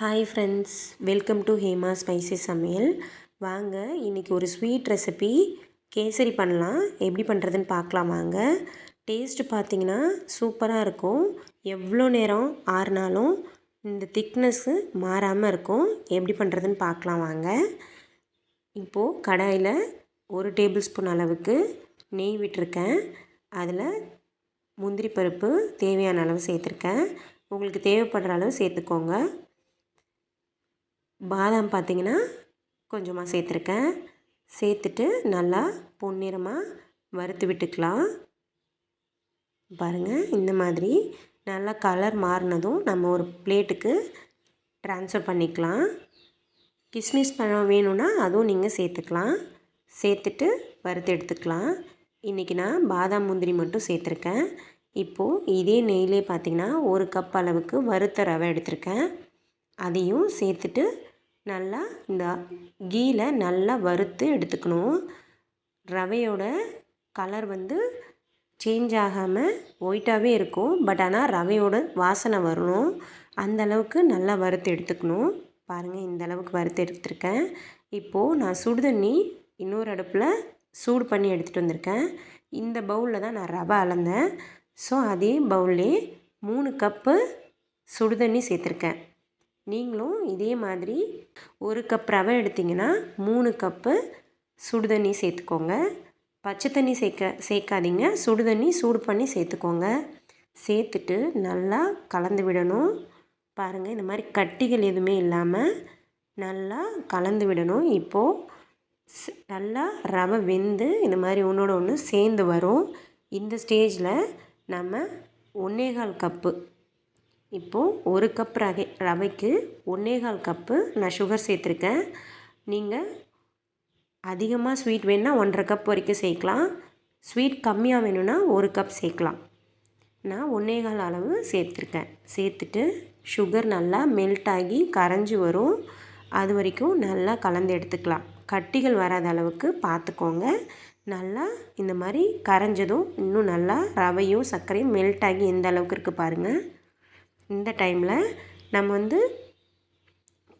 Hi friends welcome to Hema spicy சமையல் வாங்க இன்றைக்கி ஒரு ஸ்வீட் ரெசிபி கேசரி பண்ணலாம். எப்படி பண்ணுறதுன்னு பார்க்கலாம் வாங்க. டேஸ்ட்டு பார்த்தீங்கன்னா சூப்பராக இருக்கும். எவ்வளோ நேரம் ஆறுனாலும் இந்த திக்னஸ்ஸு மாறாமல் இருக்கும். எப்படி பண்ணுறதுன்னு பார்க்கலாம் வாங்க. இப்போது கடாயில் ஒரு டேபிள் ஸ்பூன் அளவுக்கு நெய் விட்டுருக்கேன். அதில் முந்திரி பருப்பு தேவையான அளவு சேர்த்துருக்கேன். உங்களுக்கு தேவைப்படுற அளவு சேர்த்துக்கோங்க. பாதாம் பார்த்திங்கன்னா கொஞ்சமாக சேர்த்துருக்கேன். சேர்த்துட்டு நல்லா பொன்னிறமாக வறுத்து விட்டுக்கலாம். பாருங்கள் இந்த மாதிரி நல்லா கலர் மாறினதும் நம்ம ஒரு பிளேட்டுக்கு ட்ரான்ஸ்ஃபர் பண்ணிக்கலாம். கிஸ்மிஸ் பழம் வேணும்னா அதுவும் நீங்கள் சேர்த்துக்கலாம். சேர்த்துட்டு வறுத்து எடுத்துக்கலாம். இன்றைக்கி நான் பாதாம் முந்திரி மட்டும் சேர்த்துருக்கேன். இப்போது இதே நெய்லே பார்த்திங்கன்னா ஒரு கப் அளவுக்கு வறுத்த ரவை எடுத்திருக்கேன். அதையும் சேர்த்துட்டு நல்லா இந்த கீயில் நல்லா வறுத்து எடுத்துக்கணும். ரவையோட கலர் வந்து சேஞ்ச் ஆகாமல் ஒயிட்டாகவே இருக்கும். பட் ஆனால் ரவையோட வாசனை வரணும். அந்தளவுக்கு நல்லா வறுத்து எடுத்துக்கணும். பாருங்கள் இந்த அளவுக்கு வறுத்து எடுத்துருக்கேன். இப்போது நான் சுடு தண்ணி இன்னொரு அடுப்பில் சூடு பண்ணி எடுத்துகிட்டு வந்திருக்கேன். இந்த பவுலில் தான் நான் ரவை அளந்தேன். ஸோ அதே பவுல்லே மூணு கப்பு சுடுதண்ணி சேர்த்துருக்கேன். நீங்களும் இதே மாதிரி ஒரு கப் ரவை எடுத்திங்கன்னா மூணு கப்பு சுடு தண்ணி சேர்த்துக்கோங்க. பச்சை தண்ணி சேர்க்க சேர்க்காதீங்க. சுடு தண்ணி சூடு பண்ணி சேர்த்துக்கோங்க. சேர்த்துட்டு நல்லா கலந்து விடணும். பாருங்கள் இந்த மாதிரி கட்டிகள் எதுவுமே இல்லாமல் நல்லா கலந்து விடணும். இப்போது நல்லா ரவை வெந்து இந்த மாதிரி ஒன்றோட ஒன்று சேர்ந்து வரும். இந்த ஸ்டேஜில் நம்ம ஒன்னேகால் கப்பு இப்போது ஒரு கப் ரவை ரவைக்கு ஒன்னேகால் கப்பு நான் சுகர் சேர்த்துருக்கேன். நீங்கள் அதிகமாக ஸ்வீட் வேணுன்னா ஒன்றரை கப் வரைக்கும் சேர்க்கலாம். ஸ்வீட் கம்மியாக வேணும்னா ஒரு கப் சேர்க்கலாம். நான் ஒன்னேகால் அளவு சேர்த்துருக்கேன். சேர்த்துட்டு சுகர் நல்லா மெல்ட் ஆகி கரைஞ்சி வரும். அது வரைக்கும் நல்லா கலந்து எடுத்துக்கலாம். கட்டிகள் வராத அளவுக்கு பார்த்துக்கோங்க. நல்லா இந்த மாதிரி கரைஞ்சதும் இன்னும் நல்லா ரவையும் சர்க்கரையும் மெல்ட் ஆகி எந்த அளவுக்கு இருக்குது பாருங்கள் இந்த டைமில் நம்ம வந்து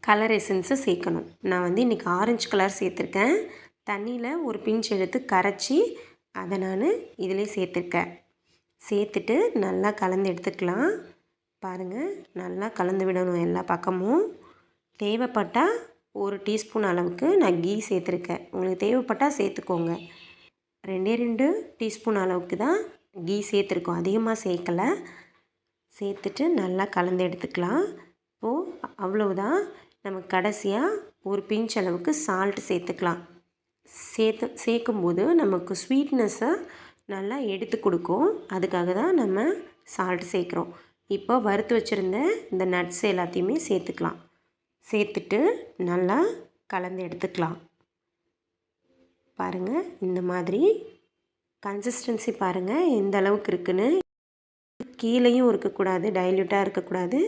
கலர் எசன்ஸை சேர்க்கணும். நான் வந்து இன்றைக்கி ஆரஞ்சு கலர் சேர்த்துருக்கேன். தண்ணியில் ஒரு பிஞ்ச் எடுத்து கரைச்சி அதை நான் இதிலே சேர்த்துருக்கேன். சேர்த்துட்டு நல்லா கலந்து எடுத்துக்கலாம். பாருங்கள் நல்லா கலந்து விடணும் எல்லா பக்கமும். தேவைப்பட்டால் ஒரு டீஸ்பூன் அளவுக்கு நான் கீ சேர்த்துருக்கேன். உங்களுக்கு தேவைப்பட்டால் சேர்த்துக்கோங்க. ரெண்டே ரெண்டு டீஸ்பூன் அளவுக்கு தான் கீ சேர்த்துருக்கோம். அதிகமாக சேர்க்கலை. சேர்த்துட்டு நல்லா கலந்து எடுத்துக்கலாம். இப்போது அவ்வளவுதான். நம்ம கடைசியாக ஒரு பிஞ்ச் அளவுக்கு சால்ட் சேர்த்துக்கலாம். சேர்த்து சேர்க்கும்போது நமக்கு ஸ்வீட்னஸை நல்லா எடுத்து கொடுக்கும். அதுக்காக தான் நம்ம சால்ட் சேர்க்குறோம். இப்போ வறுத்து வச்சுருந்த இந்த நட்ஸ் எல்லாத்தையுமே சேர்த்துக்கலாம். சேர்த்துட்டு நல்லா கலந்து எடுத்துக்கலாம். பாருங்கள் இந்த மாதிரி கன்சிஸ்டன்சி பாருங்கள் எந்த அளவுக்கு இருக்குன்னு. கீழேயும் இருக்கக்கூடாது டைல்யூட்டாக இருக்கக்கூடாது.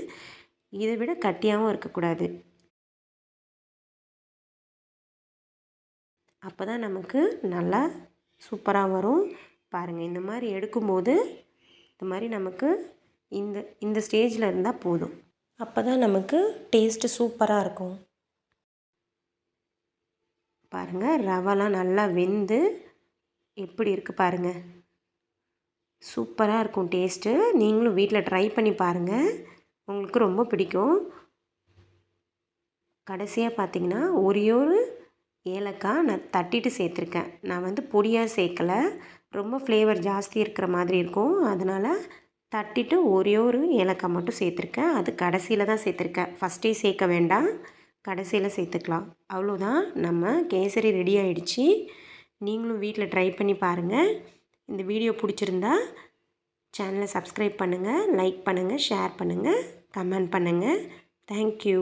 இதை விட கட்டியாகவும் இருக்கக்கூடாது. அப்போ தான் நமக்கு நல்லா சூப்பராக வரும். பாருங்கள் இந்த மாதிரி எடுக்கும்போது இந்த மாதிரி நமக்கு இந்த இந்த ஸ்டேஜில் இருந்தால் போதும். அப்போ தான் நமக்கு டேஸ்ட்டு சூப்பராக இருக்கும். பாருங்கள் ரவெலாம் நல்லா வெந்து எப்படி இருக்குது பாருங்கள் சூப்பராக இருக்கும் டேஸ்ட்டு. நீங்களும் வீட்டில் ட்ரை பண்ணி பாருங்கள் உங்களுக்கு ரொம்ப பிடிக்கும். கடைசியாக பார்த்தீங்கன்னா ஒரே ஒரு ஏலக்காய் நான் தட்டிட்டு சேர்த்துருக்கேன். நான் வந்து பொடியாக சேர்க்கலை. ரொம்ப ஃப்ளேவர் ஜாஸ்தி இருக்கிற மாதிரி இருக்கும். அதனால் தட்டிட்டு ஒரே ஒரு ஏலக்காய் மட்டும் சேர்த்துருக்கேன். அது கடைசியில் தான் சேர்த்துருக்கேன். ஃபஸ்ட்டே சேர்க்க வேண்டாம். கடைசியில் சேர்த்துக்கலாம். அவ்வளோதான் நம்ம கேசரி ரெடி ஆகிடுச்சி நீங்களும் வீட்டில் ட்ரை பண்ணி பாருங்கள் இந்த வீடியோ பிடிச்சிருந்தா சேனலை சப்ஸ்கிரைப் பண்ணுங்கள் லைக் பண்ணுங்கள் ஷேர் பண்ணுங்கள் கமெண்ட் பண்ணுங்கள் தேங்க்யூ